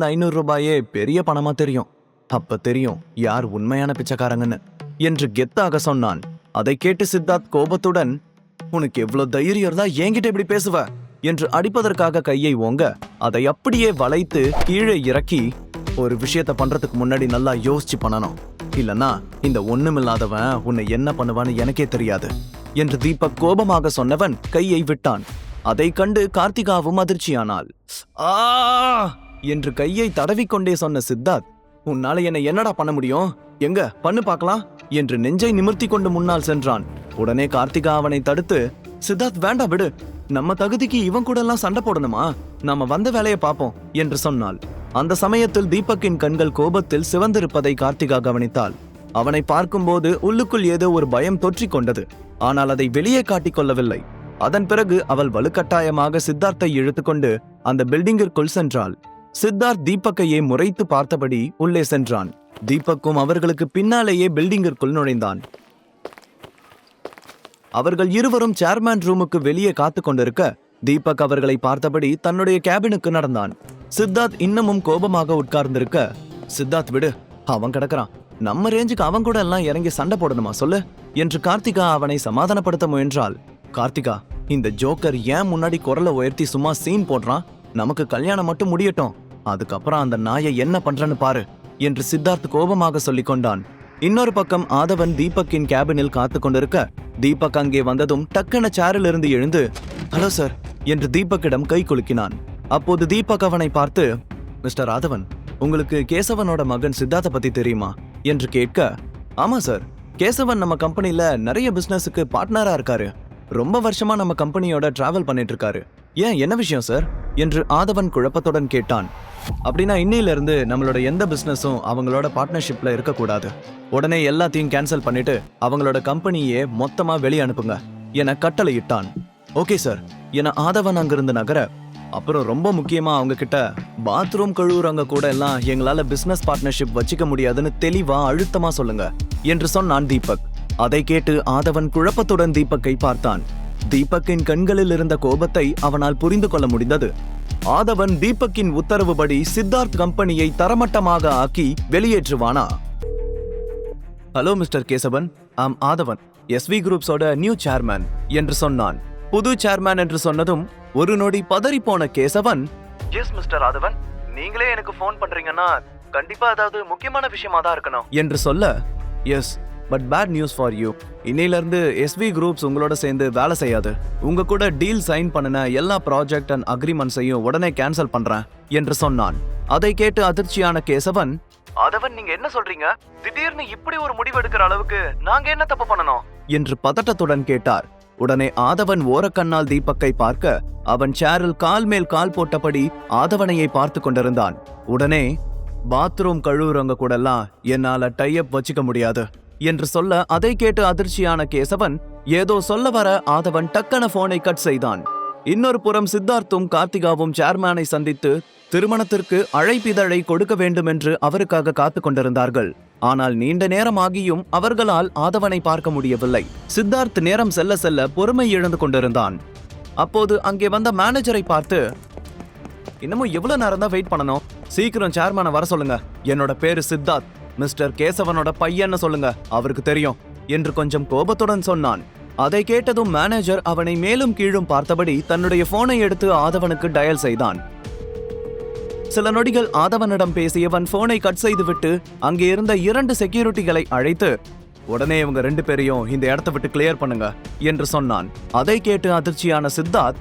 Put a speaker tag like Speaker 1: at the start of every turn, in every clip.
Speaker 1: இந்த ஐநூறு ரூபாயே பெரிய பணமா தெரியும். அப்ப தெரியும் யார் உண்மையான பிச்சைக்காரங்கன்னு. என்று கெத்தாக சொன்னான். அதை கேட்டு சித்தார்த் கோபத்துடன் உனக்கு எவ்வளவு தைரியம் இருந்தா என்கிட்ட இப்படி பேசுவ? என்று அடிப்பதற்காக கையை ஓங்க அதை அப்படியே வளைத்து கீழே இறக்கி ஒரு விஷயத்த பண்றதுக்கு முன்னாடி நல்லா யோசிச்சு பண்ணணும். இல்லனா இந்த ஒண்ணுமில்லாதவன் உன்னை என்ன பண்ணுவான்னு எனக்கே தெரியாது. என்று தீபக் கோபமாக சொன்னவன் கையை விட்டான். அதை கண்டு கார்த்திகாவும் அதிர்ச்சியானாள். ஆ என்று கையை தடவிக்கொண்டே சொன்ன சித்தார்த் உன்னால என்னை என்னடா பண்ண முடியும்? எங்க? பண்ணு பார்க்கலாம். என்று நெஞ்சை நிமிர்த்தி கொண்டு முன்னால் சென்றான். உடனே கார்த்திகா அவனை தடுத்து சித்தார்த் வேண்டாம் விடு. நம்ம தகுதிக்கு இவன் கூட எல்லாம் சண்டை போடணுமா? நாம வந்த வேலையை பார்ப்போம் என்று சொன்னாள். அந்த சமயத்தில் தீபக்கின் கண்கள் கோபத்தில் சிவந்திருப்பதை கார்த்திகா கவனித்தாள். அவனை பார்க்கும்போது உள்ளுக்குள் ஏதோ ஒரு பயம் தொற்றிக் கொண்டது. ஆனால் அதை வெளியே காட்டிக் கொள்ளவில்லை. அதன் பிறகு அவள் வலுக்கட்டாயமாக சித்தார்த்தை இழுத்துக்கொண்டு அந்த பில்டிங்கிற்குள் சென்றாள். சித்தார்த் தீபக்கையே முறைத்து பார்த்தபடி உள்ளே சென்றான். தீபக்கும் அவர்களுக்கு பின்னாலேயே பில்டிங்கிற்குள் நுழைந்தான். அவர்கள் இருவரும் சேர்மேன் ரூமுக்கு வெளியே காத்து கொண்டிருக்க தீபக் அவர்களை பார்த்தபடி தன்னுடைய கேபினுக்கு நடந்தான். சித்தார்த் இன்னமும் கோபமாக உட்கார்ந்திருக்க சித்தார்த் விடு அவன் கிடக்குறான். நம்ம ரேஞ்சுக்கு அவன் கூட எல்லாம் இறங்கி சண்டை போடணுமா சொல்லு? என்று கார்த்திகா அவனை சமாதானப்படுத்த முயன்றாள். கார்த்திகா இந்த ஜோக்கர் ஏன் முன்னாடி குரலை உயர்த்தி சும்மா சீன் போடுறான்? நமக்கு கல்யாணம் மட்டும் முடியட்டும். அதுக்கப்புறம் அந்த நாயை என்ன பண்றன்னு பாரு என்று சித்தார்த் கோபமாக சொல்லிக் கொண்டான். இன்னொரு பக்கம் ஆதவன் தீபக்கின் கேபினில் காத்து கொண்டிருக்க தீபக் அங்கே வந்ததும் டக்குன சேரிலிருந்து எழுந்து ஹலோ சார் என்று தீபக்கிடம் கை குலுக்கினான். அப்போது தீபக் அவனை பார்த்து மிஸ்டர் ஆதவன் உங்களுக்கு கேசவனோட மகன் சித்தார்த்த பத்தி தெரியுமா? என்று கேட்க ஆமா சார் கேசவன் நம்ம கம்பெனில நிறைய பிசினஸுக்கு பார்ட்னரா இருக்காரு. ரொம்ப வருஷமா நம்ம கம்பெனியோட டிராவல் பண்ணிட்டு இருக்காரு. ஏன் என்ன விஷயம் சார்? என்று ஆதவன் குழப்பத்துடன் கேட்டான். அப்படின்னா இன்னிலிருந்து நம்மளோட எந்த பிசினஸும் அவங்களோட பார்ட்னர்ஷிப்ல இருக்கக்கூடாது. உடனே எல்லாத்தையும் கேன்சல் பண்ணிட்டு அவங்களோட கம்பெனியே மொத்தமா வெளியே அனுப்புங்க. என கட்டளையிட்டான். ஓகே சார் என ஆதவன் அங்கிருந்து நகர அப்புறம் ரொம்ப முக்கியமா அவங்க கிட்ட பாத்ரூம் கழுவுறவங்க கூட எல்லாம் எங்களால பிசினஸ் பார்ட்னர்ஷிப் வச்சுக்க முடியாதுன்னு தெளிவா அழுத்தமா சொல்லுங்க என்று சொன்னான் தீபக். அதை கேட்டு ஆதவன் குழப்பத்துடன் தீபக்கை பார்த்தான். தீபக்கின் கண்களில் இருந்த கோபத்தை அவனால் புரிந்து கொள்ள முடிந்தது. ஆதவன் தீபக்கின் உத்தரவுபடி சித்தார்த் கம்பெனியை தரமட்டமாக ஆக்கி வெளியேற்றுவானா? Hello mister Kesavan. ஆம் ஆதவன் எஸ்வி குரூப்ஸோட நியூ சேர்மேன் என்று சொன்னான். புது சேர்மேன் என்று சொன்னதும் ஒரு நொடி பதறிப்போன கேசவன் எஸ் மிஸ்டர் ஆதவன் நீங்களே எனக்கு ஃபோன் பண்றீங்கன்னா கண்டிப்பா ஏதாவது முக்கியமான விஷயமா தான் இருக்கணும். என்று சொல்ல yes but bad news for you இன்னையிலேருந்து எஸ்வி குரூப்ஸ் உங்களோட சேர்ந்து வேலை செய்யாது. உங்க கூட டீல் சைன் பண்ணின எல்லா ப்ராஜெக்ட் அண்ட் அக்ரிமெண்ட்ஸையும் உடனே கேன்சல் பண்றேன் என்று சொன்னான். அதை கேட்டு அதிர்ச்சியான கேசவன் அதவன் நீங்க என்ன சொல்றீங்க? திடீர்னு இப்படி ஒரு முடிவு எடுக்கிற அளவுக்கு நாங்க என்ன தப்பு பண்ணணும்? என்று பதட்டத்துடன் கேட்டார். உடனே ஆதவன் ஓரக்கண்ணால் தீபக்கை பார்க்க அவன் சேரில் கால் மேல் கால் போட்டபடி ஆதவனையை பார்த்து கொண்டிருந்தான். உடனே பாத்ரூம் கழுவுறவங்க கூடலாம் என்னால டைப் வச்சுக்க முடியாது. என்று சொல்ல அதை கேட்டு அதிர்ச்சியான கேசவன் ஏதோ சொல்ல வர ஆதவன் டக்கன போனை கட் செய்தான். இன்னொரு புறம் சித்தார்த்தும் கார்த்திகாவும் சேர்மேனை சந்தித்து திருமணத்திற்கு அழைப்பிதழை கொடுக்க வேண்டும் என்று அவருக்காக காத்து கொண்டிருந்தார்கள். ஆனால் நீண்ட நேரம் ஆகியும் அவர்களால் ஆதவனை பார்க்க முடியவில்லை. சித்தார்த் நேரம் செல்ல செல்ல பொறுமை இழந்து கொண்டிருந்தான். அப்போது அங்கே வந்த மேனேஜரை பார்த்து இன்னமும் எவ்வளவு நேரம் தான் வெயிட் பண்ணணும்? சீக்கிரம் சேர்மேனை வர சொல்லுங்க. என்னோட பேரு சித்தார்த். மிஸ்டர் கேசவனோட பையன்னு சொல்லுங்க. அவருக்கு தெரியும். என்று கொஞ்சம் கோபத்துடன் சொன்னான். அதை கேட்டதும் மேனேஜர் அவனை மேலும் கீழும் பார்த்தபடி தன்னுடைய போனை எடுத்து ஆதவனுக்கு டயல் செய்தான். சில நொடிகள் ஆதவனிடம் பேசியவன் போனை கட் செய்துவிட்டு அங்கே இருந்த இரண்டு செக்யூரிட்டிகளை அழைத்து உடனே இவங்க ரெண்டு பேரையும் இந்த இடத்த விட்டு கிளியர் பண்ணுங்க என்று சொன்னான். அதை கேட்டு அதிர்ச்சியான சித்தார்த்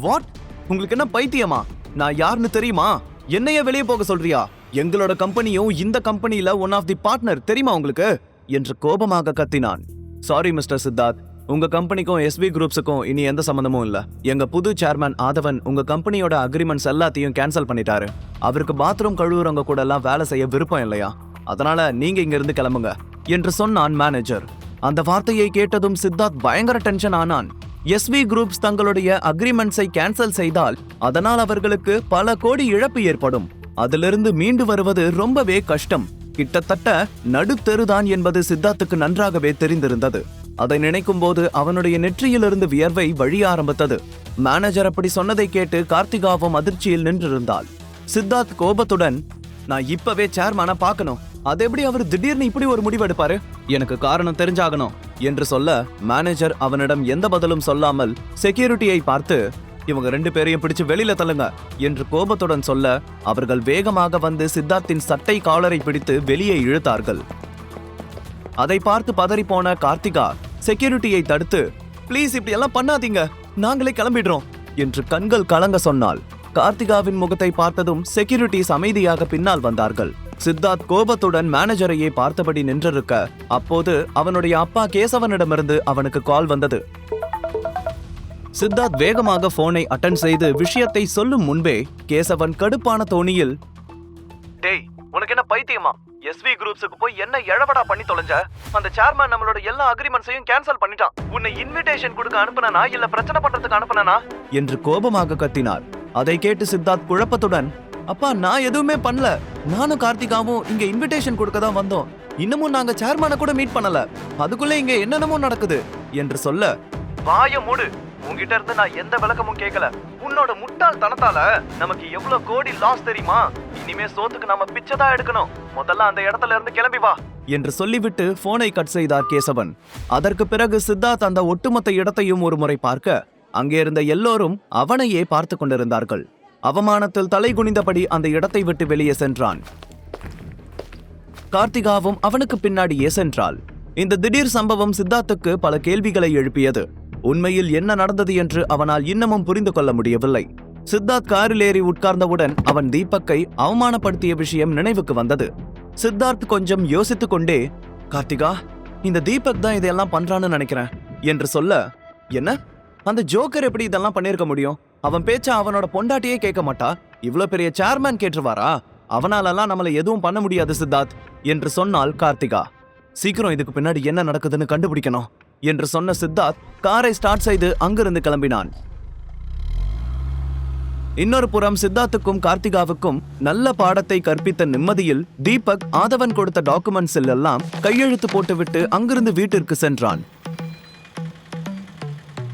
Speaker 1: வாட் உங்களுக்கு என்ன பைத்தியமா? நான் யாருன்னு தெரியுமா? என்னைய வெளியே போக சொல்றியா? எங்களோட கம்பெனியும் இந்த கம்பெனியில ஒன் ஆஃப் தி பார்ட்னர் தெரியுமா உங்களுக்கு? என்று கோபமாக கத்தினான். Sorry mister Siddharth. உங்க கம்பெனிக்கும் எஸ்வி குரூப்ஸுக்கும் இனி எந்த சம்மந்தமும் இல்ல. எங்க புது சேர்மேன் ஆதவன் உங்க கம்பெனியோட அக்ரிமெண்ட்ஸ் எல்லாத்தையும் கேன்சல் பண்ணிட்டாரு. அவருக்கு பாத்ரூம் கழுவுறவங்க கூட எல்லாம் வேலை செய்ய விருப்பம் இல்லையா? அதனால நீங்க இங்க இருந்து கிளம்புங்க என்று சொன்னான் மேனேஜர் அந்த வார்த்தையை கேட்டதும் சித்தார்த் பயங்கர டென்ஷன் ஆனான். எஸ்வி குரூப்ஸ் தங்களுடைய அக்ரிமெண்ட்ஸை கேன்சல் செய்தால் அதனால் அவர்களுக்கு பல கோடி இழப்பு ஏற்படும். அதிலிருந்து மீண்டு வருவது ரொம்பவே கஷ்டம். கிட்டத்தட்ட நடுத்தெருதான் என்பது சித்தார்த்துக்கு நன்றாகவே தெரிந்திருந்தது. அதை நினைக்கும் போது அவனுடைய நெற்றியிலிருந்து வியர்வை வழிய ஆரம்பித்தது. மேனேஜர் அப்படி சொன்னதை கேட்டு கார்த்திகாவும் அதிர்ச்சியில் நின்றிருந்தாள். சித்தார்த் கோபத்துடன் நான் இப்பவே சேர்மேனை பார்க்கணும். அது எப்படி அவர் திடீர்னு இப்படி ஒரு முடிவு எடுப்பாரு? எனக்கு காரணம் தெரிஞ்சாகணும் என்று சொல்ல மேனேஜர் அவனிடம் எந்த பதிலும் சொல்லாமல் செக்யூரிட்டியை பார்த்து இவங்க ரெண்டு பேரையும் பிடிச்சு வெளியில தள்ளுங்க என்று கோபத்துடன் சொல்ல அவர்கள் வேகமாக வந்து சித்தார்த்தின் சட்டை காலரை பிடித்து வெளியே இழுத்தார்கள். அதை பார்த்து பதறிப்போன கார்த்திகா செக்யூரிட்டியை தடுத்து ப்ளீஸ் இப்படி எல்லாம் பண்ணாதீங்க நாங்களே கிளம்பிடுறோம் என்று கண்கள் கலங்க சொன்னாள். கார்த்திகாவின் முகத்தை பார்த்ததும் செக்யூரிட்டிஸ் அமைதியாக பின்னால் வந்தார்கள். சித்தார்த் கோபத்துடன் மேனேஜரையே பார்த்தபடி நின்றிருக்க அப்போது அவனுடைய அப்பா கேசவனிடமிருந்து அவனுக்கு கால் வந்தது. சித்தார்த் வேகமாக போனை அட்டன் செய்து விஷயத்தை சொல்லும் முன்பே கேசவன் கடுப்பான தோணியில் டேய் உனக்கு என்ன பைத்தியமா? எஸ்வி குரூப்ஸுக்கு போய் என்ன எழவடா பண்ணி தொலைஞ்ச? அந்த சேர்மேன் நம்மளோட எல்லா அக்ரிமெண்ட்ஸையும் கேன்சல் பண்ணிட்டான். உன்னை இன்விடேஷன் கொடுக்க அனுப்புனனா? இல்ல பிரச்சனை பண்றதுக்கு அனுப்புனனா? என்று கோபமாக கத்தினார். அதை கேட்டு சித்தார்த் குழப்பத்துடன் அப்பா நான் எதுவுமே பண்ணல. நானும் கார்த்திகாவும் இங்க இன்விடேஷன் கொடுக்க தான் வந்தோம். இன்னமும் நாங்க சேர்மேனை கூட மீட் பண்ணல. அதுக்குள்ள இங்க என்னென்னமோ நடக்குது என்று சொல்ல வாய மூடு. உங்ககிட்ட இருந்து நான் எந்த விளக்கமும் கேட்கல உன்னோட முட்டாள் தனத்தால நமக்கு எவ்வளவு கோடி லாஸ் தெரியுமா? இனிமே சோத்துக்கு நாம பிச்சை தான் எடுக்கணும். முதல்ல அந்த இடத்துல இருந்து கிளம்பி வா. என்று சொல்லிவிட்டு போனை கட் செய்தார் கேசவன். அதற்கு பிறகு சித்தார்த் அந்த ஒட்டுமொத்த இடத்தையும் ஒரு முறை பார்க்க அங்கே இருந்த எல்லோரும் அவனையே பார்த்து கொண்டிருந்தார்கள். அவமானத்தில் தலை குனிந்தபடி அந்த இடத்தை விட்டு வெளியே சென்றான். கார்த்திகாவும் அவனுக்கு பின்னாடியே சென்றாள். இந்த திடீர் சம்பவம் சித்தார்த்துக்கு பல கேள்விகளை எழுப்பியது. உண்மையில் என்ன நடந்தது என்று அவனால் இன்னமும் புரிந்து கொள்ள முடியவில்லை. சித்தார்த் காரில் ஏறி உட்கார்ந்தவுடன் அவன் தீபக்கை அவமானப்படுத்திய விஷயம் நினைவுக்கு வந்தது. சித்தார்த் கொஞ்சம் யோசித்துக் கொண்டே கார்த்திகா இந்த தீபக் தான் இதையெல்லாம் பண்றான்னு நினைக்கிறேன் என்று சொல்ல என்ன? அந்த ஜோக்கர் எப்படி இதெல்லாம் பண்ணிருக்க முடியும்? அவன் பேச்ச அவனோட பொண்டாட்டியே கேட்க மாட்டா? இவ்வளோ பெரிய சேர்மேன் கேட்டுருவாரா? அவனாலெல்லாம் நம்மளை எதுவும் பண்ண முடியாது சித்தார்த் என்று சொன்னால் கார்த்திகா. சீக்கிரம் இதுக்கு பின்னாடி என்ன நடக்குதுன்னு கண்டுபிடிக்கணும். என்று சொன்ன சித்தார்த் காரை ஸ்டார்ட் செய்து அங்கிருந்து கிளம்பினான். இன்னொரு புறம் சித்தார்த்துக்கும் கார்த்திகாவுக்கும் நல்ல பாடத்தை கற்பித்த நிம்மதியில் தீபக் ஆதவன் கொடுத்த டாக்குமெண்ட்ஸில் எல்லாம் கையெழுத்து போட்டுவிட்டு அங்கிருந்து வீட்டிற்கு சென்றான்.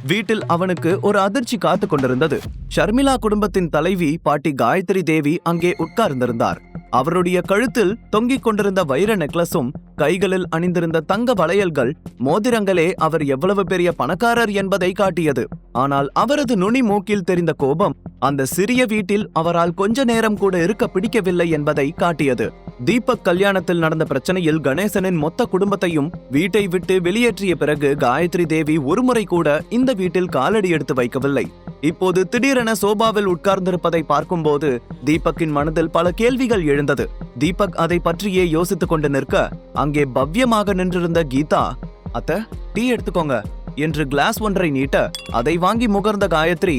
Speaker 1: வீட்டில் அவனுக்கு ஒரு அதிர்ச்சி காத்து கொண்டிருந்தது. ஷர்மிளா குடும்பத்தின் தலைவி பாட்டி காயத்ரி தேவி அங்கே உட்கார்ந்திருந்தார். அவருடைய கழுத்தில் தொங்கிக் கொண்டிருந்த வைர நெக்லஸும் கைகளில் அணிந்திருந்த தங்க வளையல்கள் மோதிரங்களே அவர் எவ்வளவு பெரிய பணக்காரர் என்பதை காட்டியது. ஆனால் அவரது நுனி மூக்கில் தெரிந்த கோபம் அந்த சிறிய வீட்டில் அவரால் கொஞ்ச நேரம் கூட இருக்க பிடிக்கவில்லை என்பதை காட்டியது. தீபக் கல்யாணத்தில் நடந்த பிரச்சனையில் கணேசனின் மொத்த குடும்பத்தையும் வீட்டை விட்டு வெளியேற்றிய பிறகு காயத்ரி தேவி ஒருமுறை கூட இந்த வீட்டில் காலடி எடுத்து வைக்கவில்லை. இப்போது திடீரென சோபாவில் உட்கார்ந்திருப்பதை பார்க்கும்போது தீபக்கின் மனதில் பல கேள்விகள் எழுந்தது. தீபக் அதை பற்றியே யோசித்துக் கொண்டு நிற்க அங்கே பவ்யமாக நின்றிருந்த கீதா அத்த டீ எடுத்துக்கோங்க என்று கிளாஸ் ஒன்றை நீட்ட அதை வாங்கி முகர்ந்த காயத்ரி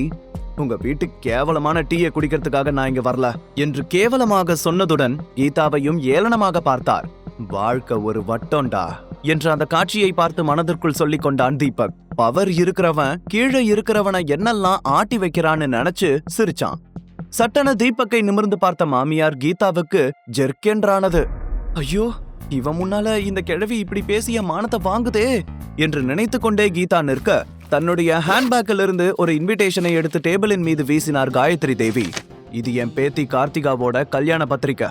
Speaker 1: உங்க வீட்டுக்கு கேவலமான டீயை குடிக்கிறதுக்காக நான் இங்க வரல என்று கேவலமாக சொன்னதுடன் கீதாவையும் ஏளனமாக பார்த்தார். வாழ்க்கை ஒரு வட்டோண்டா என்று அந்த காட்சியை பார்த்து மனதிற்குள் சொல்லிக் கொண்டான் தீபக். பவர் இருக்கிறவன் கீழே இருக்கிறவனை என்னெல்லாம் ஆட்டி வைக்கிறான்னு நினைச்சு சிரிச்சான். சட்டன தீபக்கை நிமிர்ந்து பார்த்த மாமியார் கீதாவுக்கு ஜெர்க்கென்றானது. ஐயோ இவன் முன்னால இந்த கிழவி இப்படி பேசிய மானத்தை வாங்குதே என்று நினைத்து கொண்டே கீதா நிற்க தன்னுடைய ஹேண்ட்பேக்கில் இருந்து ஒரு இன்விடேஷனை எடுத்து டேபிளின் மீது வீசினார் காயத்ரி தேவி. இது என் பேத்தி கார்த்திகாவோட கல்யாண பத்திரிக்கை.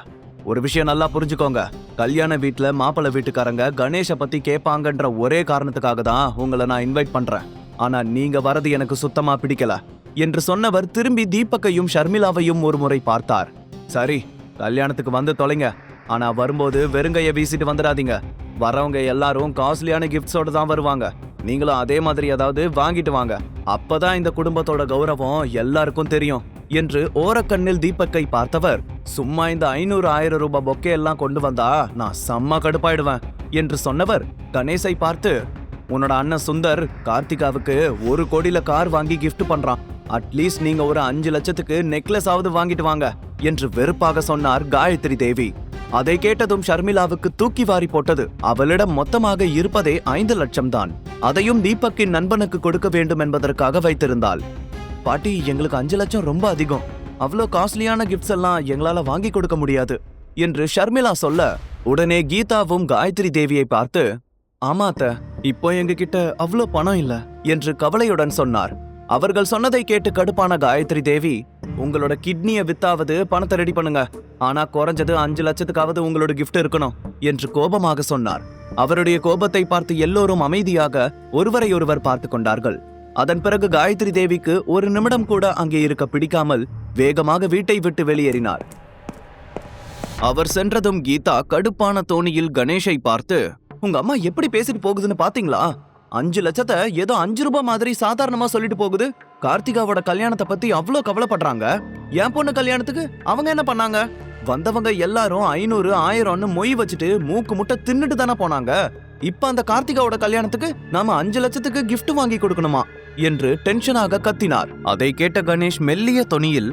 Speaker 1: ஒரு விஷயம் நல்லா புரிஞ்சுக்கோங்க. கல்யாண வீட்டில் மாப்பிள்ளை வீட்டுக்காரங்க கணேஷை பற்றி கேட்பாங்கன்ற ஒரே காரணத்துக்காக தான் உங்களை நான் இன்வைட் பண்ணுறேன் ஆனால் நீங்கள் வரது எனக்கு சுத்தமாக பிடிக்கல. என்று சொன்னவர் திரும்பி தீபக்கையும் ஷர்மிளாவையும் ஒரு முறை பார்த்தார். சரி கல்யாணத்துக்கு வந்து தொலைங்க. ஆனால் வரும்போது வெறுங்கையை வீசிட்டு வந்துடாதீங்க. வரவங்க எல்லாரும் காஸ்ட்லியான கிஃப்ட்ஸோடு தான் வருவாங்க. நீங்களும் அதே மாதிரி ஏதாவது வாங்கிட்டு வாங்க. அப்பதான் இந்த குடும்பத்தோட கௌரவம் எல்லாருக்கும் தெரியும். என்று ஓரக்கண்ணில் தீபக்கை பார்த்தவர் சும்மா இந்த ஐநூறு ஆயிரம் ரூபாய் பொக்கே எல்லாம் கொண்டு வந்தா நான் செம்ம கடுப்பாயிடுவேன் என்று சொன்னவர் கணேசை பார்த்து உன்னோட அண்ணன் சுந்தர் கார்த்திகாவுக்கு ஒரு கோடியில கார் வாங்கி கிஃப்ட் பண்றான். அட்லீஸ்ட் நீங்க ஒரு அஞ்சு லட்சத்துக்கு நெக்லஸ் ஆவது வாங்கிட்டு வாங்க என்று வெறுப்பாக சொன்னார் காயத்ரி தேவி. அதை கேட்டதும் ஷர்மிளாவுக்கு தூக்கி வாரி போட்டது. அவளிடம் மொத்தமாக இருப்பதே ஐந்து லட்சம் தான் அதையும் தீபக்கின் நண்பனுக்கு கொடுக்க வேண்டும் என்பதற்காக வைத்திருந்தாள். பாட்டி எங்களுக்கு அஞ்சு லட்சம் ரொம்ப அதிகம். அவ்வளோ காஸ்ட்லியான கிஃப்ட்ஸ் எல்லாம் எங்களால் வாங்கி கொடுக்க முடியாது என்று ஷர்மிளா சொல்ல உடனே கீதாவும் காயத்ரி தேவியை பார்த்து ஆமாத்த இப்போ எங்ககிட்ட அவ்வளோ பணம் இல்ல என்று கவலையுடன் சொன்னார். அவர்கள் சொன்னதை கேட்டு கடுப்பான காயத்ரி தேவி உங்களோட கிட்னியை வித்தாவது பணத்தை ரெடி பண்ணுங்க. ஆனா குறைஞ்சது அஞ்சு லட்சத்துக்காவது உங்களோட கிஃப்ட் இருக்கணும் என்று கோபமாக சொன்னார். அவருடைய கோபத்தை பார்த்து எல்லோரும் அமைதியாக ஒருவரை ஒருவர் பார்த்து கொண்டார்கள். அதன் பிறகு காயத்ரி தேவிக்கு ஒரு நிமிடம் கூட அங்கே இருக்க பிடிக்காமல் வேகமாக வீட்டை விட்டு வெளியேறினார். அவர் சென்றதும் கீதா கடுப்பான தோணியில் கணேஷை பார்த்து உங்க அம்மா எப்படி பேசிட்டு போகுதுன்னு பாத்தீங்களா? அஞ்சு லட்சத்தை ஏதோ அஞ்சு ரூபாய் மாதிரி சாதாரணமா சொல்லிட்டு போகுது. கார்த்திகாவோட கல்யாணத்தை பத்தி அவ்வளோ கவலைப்படுறாங்க. என் பொண்ணு கல்யாணத்துக்கு அவங்க என்ன பண்ணாங்க? வந்தவங்க எல்லாரும் ஐநூறு ஆயிரம்னு மொய் வச்சுட்டு மூக்கு முட்டை தின்னுட்டு தானே போனாங்க. இப்ப அந்த கார்த்திகாவோட கல்யாணத்துக்கு நாம அஞ்சு லட்சத்துக்கு கிஃப்ட் வாங்கி கொடுக்கணுமா? என்று டென்ஷனாக கத்தினார். அதை கேட்ட கணேஷ் மெல்லிய தொனியில்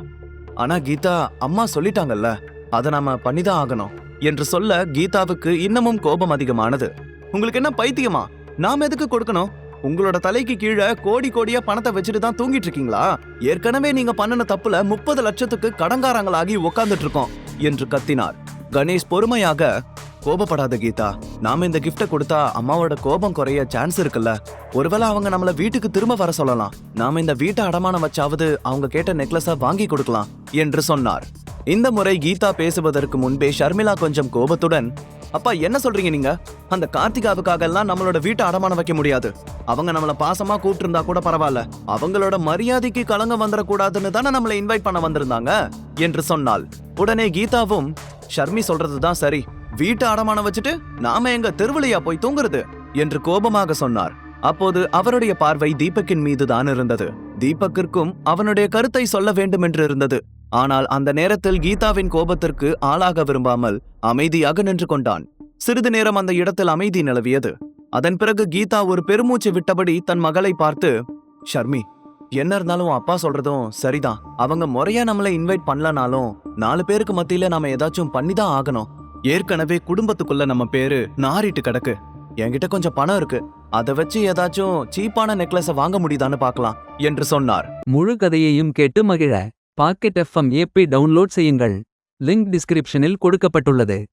Speaker 1: ஆனா கீதா அம்மா சொல்லிட்டாங்கல்ல அதை நாம பண்ணிதான் ஆகணும் என்று சொல்ல கீதாவுக்கு இன்னமும் கோபம் அதிகமானது. உங்களுக்கு என்ன பைத்தியமா? நாம் எதுக்கு கொடுக்கணும்? உங்களோட தலைக்கு கீழே கோடி கோடியா பணத்தை வச்சுட்டு தான் தூங்கிட்டு இருக்கீங்களா ஏற்கனவே நீங்க பண்ணின தப்புல முப்பது லட்சத்துக்கு கடங்காரங்களாகி உக்காந்துட்டு இருக்கோம் என்று கத்தினார். கணேஷ் பொறுமையாக கோபப்படாத கீதா. நாம இந்த கிஃப்ட கொடுத்தா அம்மாவோட கோபம் குறைய சான்ஸ் இருக்குல்ல. ஒருவேளை அவங்க நம்மள வீட்டுக்கு திரும்ப வர சொல்லலாம். நாம இந்த வீட்டை அடமானம் வச்சாவது அவங்க கேட்ட நெக்லஸ வாங்கி கொடுக்கலாம் என்று சொன்னார். இந்த முறை கீதா பேசுவதற்கு முன்பே ஷர்மிளா கொஞ்சம் கோபத்துடன் அப்பா என்ன சொல்றீங்க நீங்க? அந்த கார்த்திகாவுக்காக எல்லாம் நம்மளோட வீட்டை அடமானம் வைக்க முடியாது. அவங்க நம்மள பாசமா கூப்பிட்டு கூட பரவாயில்ல. அவங்களோட மரியாதைக்கு கலங்க வந்துடக்கூடாதுன்னு தானே நம்மளை இன்வைட் பண்ண வந்திருந்தாங்க? என்று சொன்னாள். உடனே கீதாவும் ஷர்மி சொல்றதுதான் சரி. வீட்டை அடமானம் வச்சுட்டு நாம எங்க தெருவிலையா போய் தூங்குறது? என்று கோபமாக சொன்னார். அப்போது அவருடைய பார்வை தீபக்கின் மீது தான் இருந்தது. தீபக்கிற்கும் அவனுடைய கருத்தை சொல்ல வேண்டும் என்று இருந்தது. ஆனால் அந்த நேரத்தில் கீதாவின் கோபத்திற்கு ஆளாக விரும்பாமல் அமைதியாக நின்று கொண்டான். சிறிது நேரம் அந்த இடத்தில் அமைதி நிலவியது. அதன் பிறகு கீதா ஒரு பெருமூச்சு விட்டபடி தன் மகளை பார்த்து ஷர்மி என்ன இருந்தாலும் அப்பா சொல்றதும் சரிதான். அவங்க முறையா நம்மளை இன்வைட் பண்ணலனாலும் நாலு பேருக்கு மத்தியில நாம ஏதாச்சும் பண்ணிதான் ஆகணும். ஏற்கனவே குடும்பத்துக்குள்ள நம்ம பேரு நாறிட்டு கிடக்கு. என்கிட்ட கொஞ்சம் பணம் இருக்கு. அதை வச்சு ஏதாச்சும் சீப்பான நெக்லஸ வாங்க முடியுதான்னு பார்க்கலாம் என்று சொன்னார்.
Speaker 2: முழு கதையையும் கேட்டு மகிழ. பாக்கெட் எஃப்எம் ஏபி டவுன்லோட் செய்யுங்கள். லிங்க் டிஸ்கிரிப்ஷனில் கொடுக்கப்பட்டுள்ளது.